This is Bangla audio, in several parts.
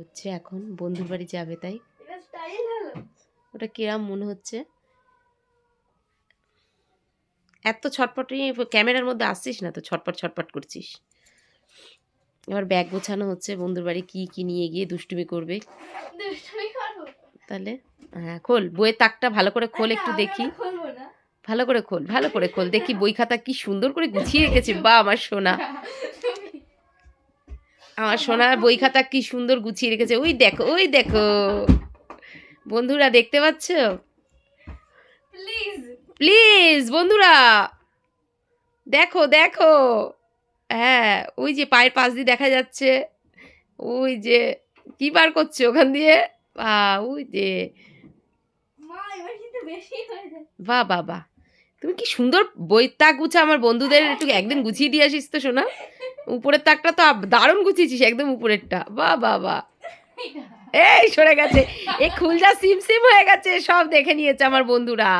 হচ্ছে এখন বন্ধুর বাড়ি যাবে তাই? ওটা কিরাম মনে হচ্ছে? এত ছটপট ক্যামেরার মধ্যে আসছিস না তো ছটপট ছটপট করছিস। এবার ব্যাগ গোছানো হচ্ছে বন্ধুর বাড়ি কি কি নিয়ে গিয়ে দুষ্টুমি করবে। তাহলে হ্যাঁ খোল বইয়ের তাকটা ভালো করে খোল একটু আচ্ছা, দেখি। খুলবো না। ভালো করে খোল ভালো করে খোল দেখি বই খাতা কি সুন্দর করে গুছিয়ে রেখেছে বা আমার সোনা। আমার সোনার বই খাতা কি সুন্দর গুছিয়ে রেখেছে। ওই দেখো ওই দেখো। বন্ধুরা দেখতে পাচ্ছ? প্লিজ প্লিজ বন্ধুরা। দেখো দেখো। হ্যাঁ ওই যে পায়ের পাশ দিয়ে দেখা যাচ্ছে। ওই যে কি বার করছে ওখান দিয়ে? বা ওই যে। মা এবার কিন্তু তুমি কি সুন্দর বইয়ের তাক গুছা আমার বন্ধুদের একটু একদিন গুছিয়ে দিয়ে আসিস তো শোনা উপরের তাকটা তো দারুণ গুছিয়েছিস একদম উপরেরটা। বাহ বা বা। এই সরে গেছে। এই খুলজা সিম সিম হয়ে গেছে সব দেখে নিয়েছে আমার বন্ধুরা।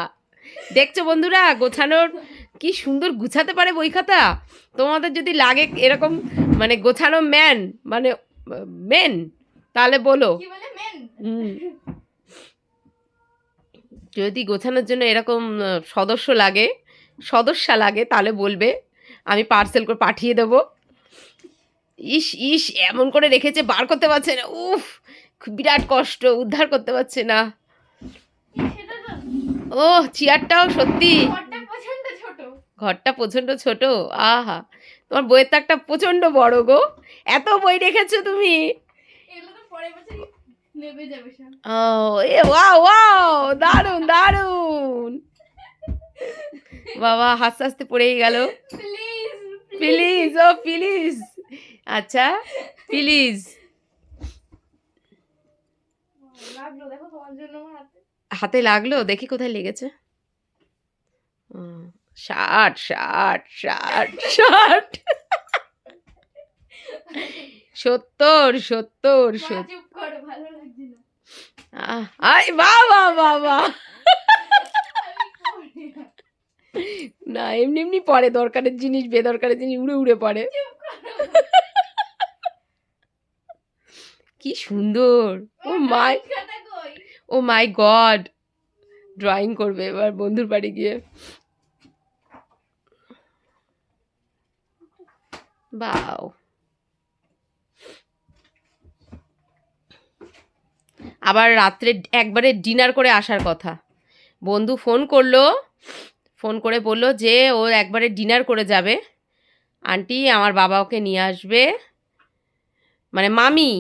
দেখছ বন্ধুরা গোছানোর কি সুন্দর গুছাতে পারে বই খাতা তোমাদের যদি লাগে এরকম মানে গোছানো ম্যান মানে মেন তাহলে বলো। হুম। যদি গোছানোর জন্য এরকম সদস্য লাগে সদস্যা লাগে তাহলে বলবে আমি পার্সেল করে পাঠিয়ে দেবো। ইস ইস এমন করে রেখেছে বার করতে পারছে না উফ বিরাট কষ্ট উদ্ধার করতে পারছে না। ও চেয়ারটাও সত্যি। ঘরটা প্রচণ্ড ছোট। আহা তোমার বইয়ের তাকটা প্রচণ্ড বড় গো। এত বই রেখেছো তুমি। ও এ ওয়াও ওয়াও দারুণ দারুণ। বাবা হাসতে হাসতে পড়েই গেল। প্লিজ প্লিজ ও প্লিজ আচ্ছা প্লিজ হাতে। লাগল? দেখি কোথায় লেগেছে। ষাট ষাট ষাট ষাট সত্তর সত্তর সত্তর চুপ করো ভালো লাগছে না আহ, আই বা বা বা বা আমি না। এমনি এমনি পড়ে দরকারের জিনিস বেদরকারের জিনিস উড়ে উড়ে পড়ে। কি সুন্দর। ও মাই ও মাই গড। ড্রয়িং করবে এবার বন্ধুর বাড়ি গিয়ে। বাও। আবার রাত্রে একবারে ডিনার করে আসার কথা। বন্ধু ফোন করল, ফোন করে বলল যে ও একবারে ডিনার করে যাবে। আন্টি, আমার বাবা ওকে নিয়ে আসবে। মানে মামি,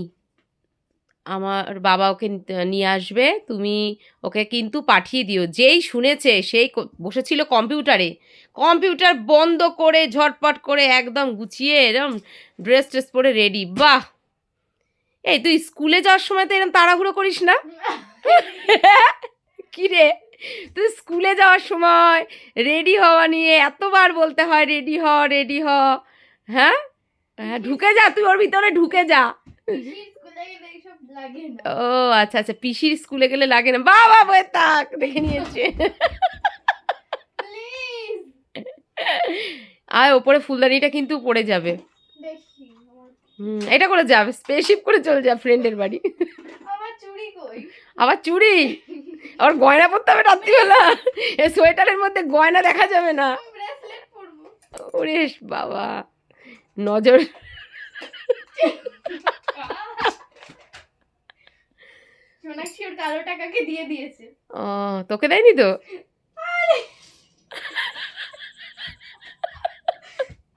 আমার বাবা ওকে নিয়ে আসবে। তুমি ওকে কিন্তু পাঠিয়ে দিও। যেই শুনেছে, সেই বসেছিল কম্পিউটারে। কম্পিউটার বন্ধ করে, ঝটপট করে একদম গুছিয়ে এরম ড্রেস ট্রেস পরে রেডি বাহ! এই তুই স্কুলে যাওয়ার সময় তো এরকম তাড়াহুড়ো করিস না? কি রে? তুই স্কুলে যাওয়ার সময় রেডি হওয়া নিয়ে এতবার বলতে হয় রেডি হ রেডি হ। হ্যাঁ? হ্যাঁ ঢুকে যা তুই ওর ভিতরে ঢুকে যা। ও আচ্ছা আচ্ছা পিসির স্কুলে গেলে লাগে না। বাবা বয়ে তাক দেখে নিয়েছে। আর ওপরে ফুলদানিটা কিন্তু পড়ে যাবে। হুম এটা করে যা স্পেসশিপ করে চলে যা ফ্রেন্ডের বাড়ি। আমার চুড়ি কই? আবার চুড়ি? আবার গয়না পরতে হবে রাত্রিবেলা? এ সোয়েটারের মধ্যে গয়না দেখা যাবে না। ওরে বাবা নজর। সোনাক্ষী ওর কালো টাকাকে দিয়ে দিয়েছে। ও তোকে দেয়নি তো?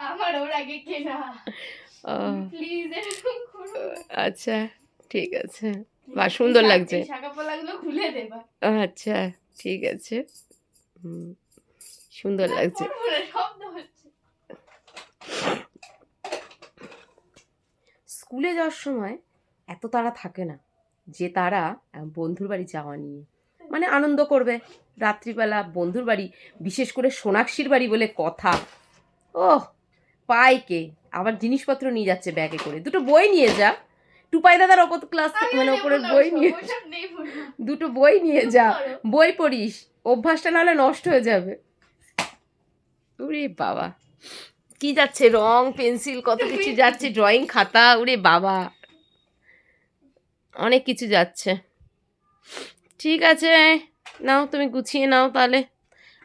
আমার ওর আগে কেনা। ও প্লিজ এরকম করো। আচ্ছা ঠিক আছে। বাহ, সুন্দর লাগছে। শাখা পলাগুলো খুলে দেবা। আচ্ছা ঠিক আছে। হুম সুন্দর লাগছে। স্কুলে যাওয়ার সময় এত তারা থাকে না যে তারা বন্ধুর বাড়ি যাওয়া নিয়ে। মানে আনন্দ করবে। রাত্রিবেলা বন্ধুর বাড়ি বিশেষ করে সোনাক্ষীর বাড়ি বলে কথা। ওহ পাই কে? আবার জিনিসপত্র নিয়ে যাচ্ছে ব্যাগে করে। দুটো বই নিয়ে যা। টুপাই দাদার ওপর ক্লাস মানে ওপরের বই নিয়ে দুটো বই নিয়ে যা। বই পড়িস। অভ্যাসটা নাহলে নষ্ট হয়ে যাবে। ওরে বাবা। কি যাচ্ছে? রং পেন্সিল কত কিছু যাচ্ছে। ড্রয়িং খাতা ওরে বাবা। অনেক কিছু যাচ্ছে। ঠিক আছে। নাও তুমি গুছিয়ে নাও তাহলে।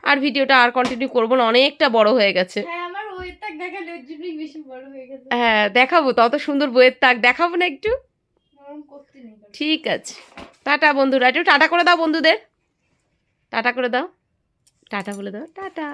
আর ভিডিওটা আর কন্টিনিউ করব না অনেকটা বড় হয়ে গেছে। হ্যাঁ দেখাবো তত সুন্দর বইয়ের তাক দেখাবো না একটু। ঠিক আছে। টাটা বন্ধুরা একটু টাটা করে দাও বন্ধুদের। টাটা করে দাও। টাটা বলে দাও। টাটা।